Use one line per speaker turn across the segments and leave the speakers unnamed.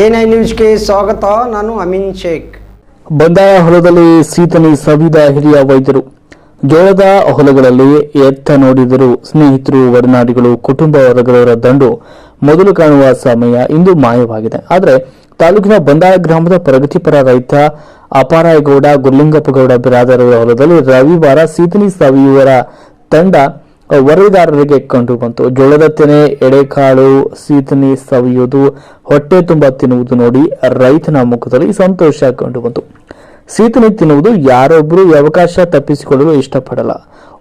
N I ನ್ಯೂಸ್ಗೆ ಸ್ವಾಗತ, ನಾನು ಅಮೀನ್ ಶೇಖ್.
ಬಂದಾಯ ಹೊಲದಲ್ಲಿ ಸೀತನಿ ಸವಿದ ಹಿರಿಯ ವೈದ್ಯರು. ಜೋಳದ ಹೊಲಗಳಲ್ಲಿ ಎತ್ತ ನೋಡಿದರು ಸ್ನೇಹಿತರು, ಒಡನಾಡಿಗಳು, ಕುಟುಂಬ ವರ್ಗದವರ ದಂಡು ಮೊದಲು ಕಾಣುವ ಸಮಯ ಇಂದು ಮಾಯವಾಗಿದೆ. ಆದರೆ ತಾಲೂಕಿನ ಬಂದಾಯ ಗ್ರಾಮದ ಪ್ರಗತಿಪರ ರೈತ ಅಪಾರಾಯಗೌಡ, ಗುರ್ಲಿಂಗಪ್ಪಗೌಡ ಬಿರಾದರವರ ಹೊಲದಲ್ಲಿ ರವಿವಾರ ಸೀತನಿ ಸವಿಯುವರ ತಂಡ ವರದಿಗಾರರಿಗೆ ಕಂಡು ಬಂತು. ಜೋಳದ ತೆನೆ, ಎಡೆಕಾಳು, ಸೀತನಿ ಸವಿಯುವುದು, ಹೊಟ್ಟೆ ತುಂಬ ತಿನ್ನುವುದು ನೋಡಿ ರೈತನ ಮುಖದಲ್ಲಿ ಸಂತೋಷ ಕಂಡು ಬಂತು. ಸೀತನಿ ತಿನ್ನುವುದು ಯಾರೊಬ್ಬರು ಈ ಅವಕಾಶ ತಪ್ಪಿಸಿಕೊಳ್ಳಲು ಇಷ್ಟಪಡಲ್ಲ.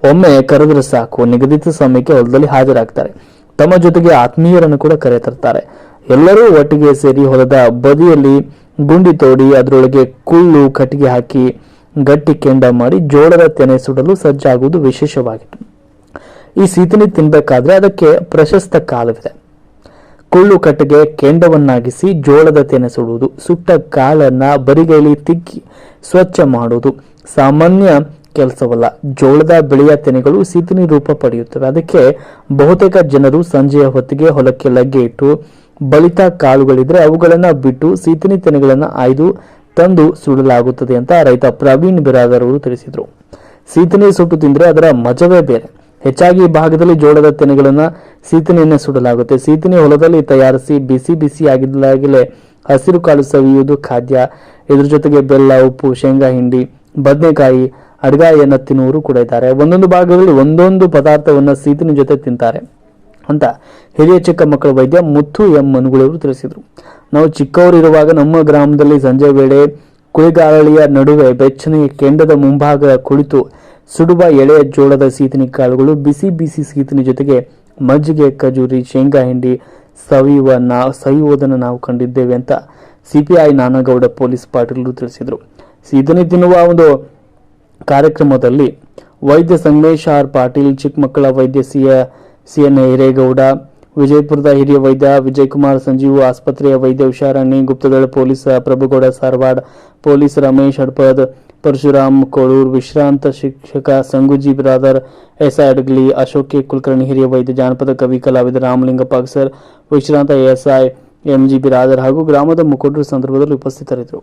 ಒಮ್ಮೆ ಕರೆದ್ರೆ ಸಾಕು, ನಿಗದಿತ ಸಮಯಕ್ಕೆ ಹೊಲದಲ್ಲಿ ಹಾಜರಾಗ್ತಾರೆ. ತಮ್ಮ ಜೊತೆಗೆ ಆತ್ಮೀಯರನ್ನು ಕೂಡ ಕರೆತರ್ತಾರೆ. ಎಲ್ಲರೂ ಒಟ್ಟಿಗೆ ಸೇರಿ ಹೊಲದ ಬದಿಯಲ್ಲಿ ಗುಂಡಿ ತೋಡಿ ಅದರೊಳಗೆ ಕುಳ್ಳು ಕಟ್ಟಿಗೆ ಹಾಕಿ ಗಟ್ಟಿ ಕೆಂಡ ಮಾಡಿ ಜೋಳದ ತೆನೆ ಸುಡಲು ಸಜ್ಜಾಗುವುದು ವಿಶೇಷವಾಗಿತ್ತು. ಈ ಸೀತನಿ ತಿನ್ನಬೇಕಾದ್ರೆ ಅದಕ್ಕೆ ಪ್ರಶಸ್ತ ಕಾಲವಿದೆ. ಕುಳ್ಳು ಕಟ್ಟಿಗೆ ಕೆಂಡವನ್ನಾಗಿಸಿ ಜೋಳದ ತೆನೆ ಸುಡುವುದು, ಸುಟ್ಟ ಕಾಳನ್ನ ಬರಿಗೈಲಿ ತಿಕ್ಕಿ ಸ್ವಚ್ಛ ಮಾಡುವುದು. ಸಾಮಾನ್ಯ ಕೆಲಸವಲ್ಲ, ಜೋಳದ ಬೆಳೆಯ ತೆನೆಗಳು ಸೀತನಿ ರೂಪ ಪಡೆಯುತ್ತವೆ. ಅದಕ್ಕೆ ಬಹುತೇಕ ಜನರು ಸಂಜೆಯ ಹೊತ್ತಿಗೆ ಹೊಲಕ್ಕೆ ಲಗ್ಗೆ ಇಟ್ಟು ಬಳಿತ ಕಾಳುಗಳಿದ್ರೆ ಅವುಗಳನ್ನ ಬಿಟ್ಟು ಸೀತನಿ ತೆನೆಗಳನ್ನ ಆಯ್ದು ತಂದು ಸುಡಲಾಗುತ್ತದೆ ಅಂತ ರೈತ ಪ್ರವೀಣ್ ಬಿರಾದರ್ ಅವರು ತಿಳಿಸಿದರು. ಸೀತನಿ ಸುಟ್ಟು ತಿಂದರೆ ಅದರ ಮಜವೇ ಬೇರೆ. ಹೆಚ್ಚಾಗಿ ಈ ಭಾಗದಲ್ಲಿ ಜೋಳದ ತೆನೆಗಳನ್ನು ಸೀತನೆಯನ್ನು ಸುಡಲಾಗುತ್ತೆ. ಸೀತನೆ ಹೊಲದಲ್ಲಿ ತಯಾರಿಸಿ ಬಿಸಿ ಬಿಸಿ ಆಗಿದ್ದಾಗಲೇ ಹಸಿರು ಕಾಳು ಸವಿಯುವುದು ಖಾದ್ಯ. ಇದ್ರ ಜೊತೆಗೆ ಬೆಲ್ಲ, ಉಪ್ಪು, ಶೇಂಗಾ, ಹಿಂಡಿ, ಬದನೆಕಾಯಿ ಅಡ್ಗಾಯಿಯನ್ನ ತಿನ್ನುವರು ಕೂಡ ಇದ್ದಾರೆ. ಒಂದೊಂದು ಭಾಗದಲ್ಲಿ ಒಂದೊಂದು ಪದಾರ್ಥವನ್ನು ಸೀತನ ಜೊತೆ ತಿಂತಾರೆ ಅಂತ ಹಿರಿಯ ಚಿಕ್ಕ ಮಕ್ಕಳ ವೈದ್ಯ ಮುತ್ತು ಎಂ ಮನುಗಳವರು ತಿಳಿಸಿದರು. ನಾವು ಚಿಕ್ಕವರಿರುವಾಗ ನಮ್ಮ ಗ್ರಾಮದಲ್ಲಿ ಸಂಜೆ ವೇಳೆ ಕುಳಿಗಾಳಿಯ ನಡುವೆ ಬೆಚ್ಚನೆಯ ಕೆಂಡದ ಮುಂಭಾಗ ಕುಳಿತು ಸುಡುವ ಎಳೆಯ ಜೋಳದ ಸೀತನಿ ಕಾಳುಗಳು, ಬಿಸಿ ಬಿಸಿ ಸೀತನಿ ಜೊತೆಗೆ ಮಜ್ಜಿಗೆ, ಖಜೂರಿ, ಶೇಂಗಾ ಹಿಂಡಿ ಸವಿಯುವ ನಾ, ಸವಿಯುವುದನ್ನು ನಾವು ಕಂಡಿದ್ದೇವೆ ಅಂತ ಸಿಪಿಐ ನಾನಗೌಡ ಪೊಲೀಸ್ ಪಾಟೀಲರು ತಿಳಿಸಿದರು. ಸೀತನಿ ತಿನ್ನುವ ಒಂದು ಕಾರ್ಯಕ್ರಮದಲ್ಲಿ ವೈದ್ಯ ಸಂಗಮೇಶ್ ಆರ್ ಪಾಟೀಲ್, ಚಿಕ್ಕಮಕ್ಕಳ ವೈದ್ಯ ಸಿಯ ಎನ್ ಹಿರೇಗೌಡ, ವಿಜಯಪುರದ ಹಿರಿಯ ವೈದ್ಯ ವಿಜಯ್ ಕುಮಾರ್ ಸಂಜೀವ್, ಆಸ್ಪತ್ರೆಯ ವೈದ್ಯ ಉಷಾರಾಣಿ, ಗುಪ್ತದಳ ಪೊಲೀಸ್ ಪ್ರಭುಗೌಡ ಸಾರವಾಡ್, ಪೊಲೀಸ್ ರಮೇಶ್ ಹಡ್ಪದ್ ಪರಶುರಾಮ್ ಕೋಳೂರ್ ವಿಶ್ರಾಂತ ಶಿಕ್ಷಕ ಸಂಗುಜಿ brother S ಅಡ್ಗ್ಲಿ Ashok K Kulkarni ಹಿರಿಯ ವೈದ್ಯ ಜಾನಪದ ಕವಿ ಕಲಾವಿದ ರಾಮಲಿಂಗಪ್ಪ ಅಕ್ಸರ್ ವಿಶ್ರಾಂತ ಎಸ್ಐ ಎಂಜಿ ಬಿರಾದರ್ ಹಾಗೂ ಗ್ರಾಮದ ಮುಖಂಡರು ಸಂದರ್ಭದಲ್ಲಿ ಉಪಸ್ಥಿತರಿದ್ದರು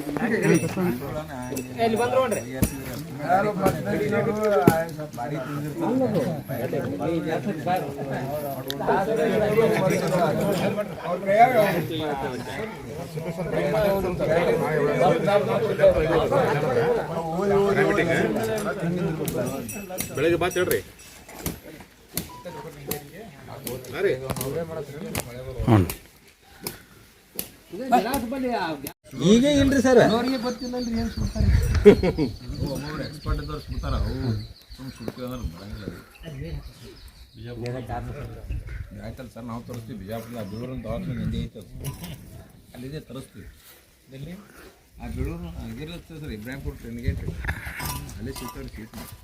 ಬೆಳಗ್ಗೆ ಬಾತ್ ಹೇಳ್ರಿ. ಹ್ಞೂ.
ಈಗ ಇಲ್ರಿ ಸರ್. ಅವ್ರಿಗೆ ಗೊತ್ತಿಲ್ಲಲ್ರಿ ಏನು ಸುಡ್ತಾರೆ.
ಒಬ್ಬೊಬ್ರು ಎಕ್ಸ್ಪರ್ಟ್ ಇದ್ದವ್ರು ಸುಡ್ತಾರ. ಅವು ಸುಮ್ಮನೆ ಸುಡ್ತೀವಿ ಅಂದ್ರೆ ಬರಂಗಿಲ್ಲ ಬಿಜಾಪುರ ಸರ್ ನಾವು ತರಿಸ್ತೀವಿ. ಬಿಜಾಪುರ ಆ ಬೆಳೂರಿನ ದವಾಖಾನೆ ನಿಂದೆ ಐತೆ ಅಲ್ಲಿದೆ ತರಿಸ್ತೀವಿ. ಎಲ್ಲಿ? ಆ ಬೆಳೂರು ಆಗಿರ್ಲತ್ತೆ ಸರ್ ಇಬ್ರಾಹಿಂಪುರ ಟ್ರೈನ್ ಅಲ್ಲಿ ಅಲ್ಲೇ ಸಿಗ್ತಾವ್ರಿ ಸೀಟ್ ಮಾಡಿ